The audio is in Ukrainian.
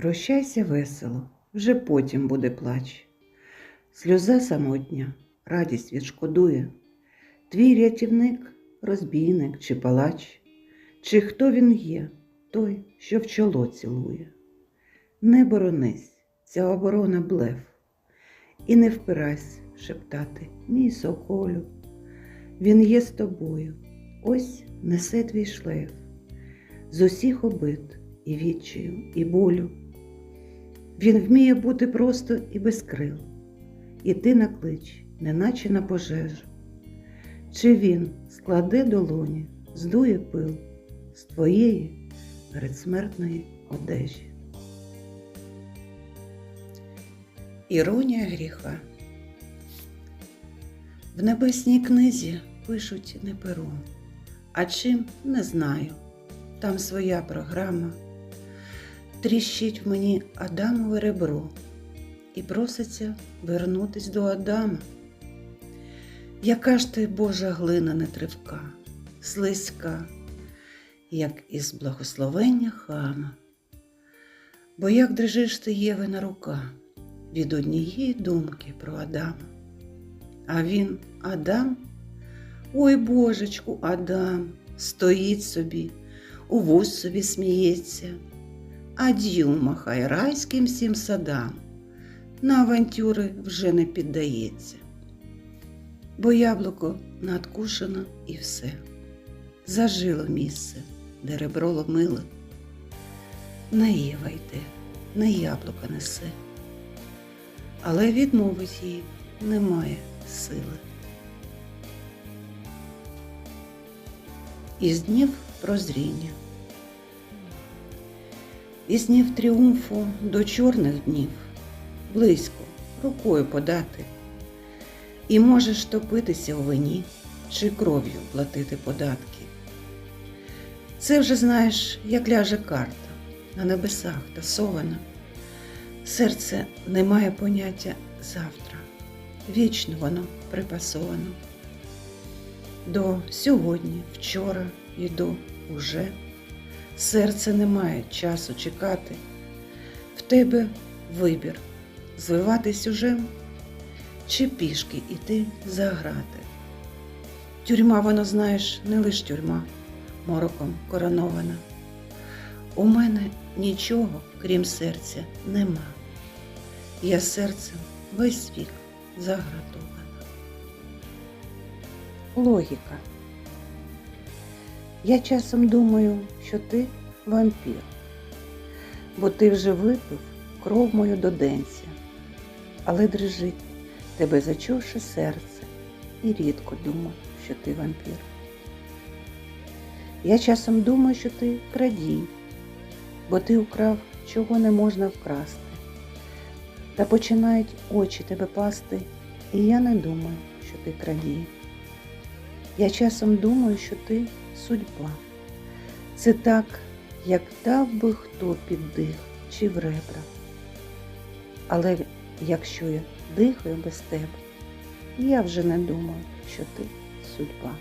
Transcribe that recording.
Прощайся весело, вже потім буде плач. Сльоза самотня, радість відшкодує. Твій рятівник, розбійник чи палач, чи хто він є, той, що в чоло цілує. Не боронись, ця оборона блеф, і не впирайся шептати, мій соколю. Він є з тобою, ось несе твій шлейф, з усіх обид і відчаю, і болю. Він вміє бути просто і без крил, іти на клич, неначе на пожежу. Чи він складе долоні, здує пил з твоєї передсмертної одежі. Іронія гріха В небесній книзі пишуть не пером, а чим не знаю. Там своя програма. Тріщить в мені Адамове ребро і проситься вернутись до Адама. Яка ж ти Божа глина нетривка, слизька, як із благословення хама. Бо як дрижиш ти Євина рука від однієї думки про Адама. А він Адам, ой Божечку, Адам, стоїть собі, у вуз собі сміється, а дюм махає райським всім садам, на авантюри вже не піддається. Бо яблуко надкушено і все, зажило місце, де ребро ломили. Не Єва йде, не яблука несе, але відмовить їй немає сили. Із днів прозріння. Із днів тріумфу до чорних днів близько рукою подати. І можеш топитися у вині чи кров'ю платити податки. Це вже знаєш, як ляже карта на небесах тасована. Серце не має поняття завтра, вічно воно припасовано. До сьогодні, вчора і до уже. Серце не має часу чекати. В тебе вибір звиватись уже чи пішки іти за грати. Тюрма, вона, знаєш, не лиш тюрма, мороком коронована. У мене нічого, крім серця, нема. Я серцем весь вік загратована. Логіка. Я часом думаю, що ти вампір, бо ти вже випив кров мою до денця, але дрижить тебе зачувши серце, і рідко думав, що ти вампір. Я часом думаю, що ти крадій, бо ти украв, чого не можна вкрасти. Та починають очі тебе пасти, і я не думаю, що ти крадій. Я часом думаю, що ти судьба. Це так, як дав би хто під дих чи в ребра. Але якщо я дихаю без тебе, я вже не думаю, що ти судьба.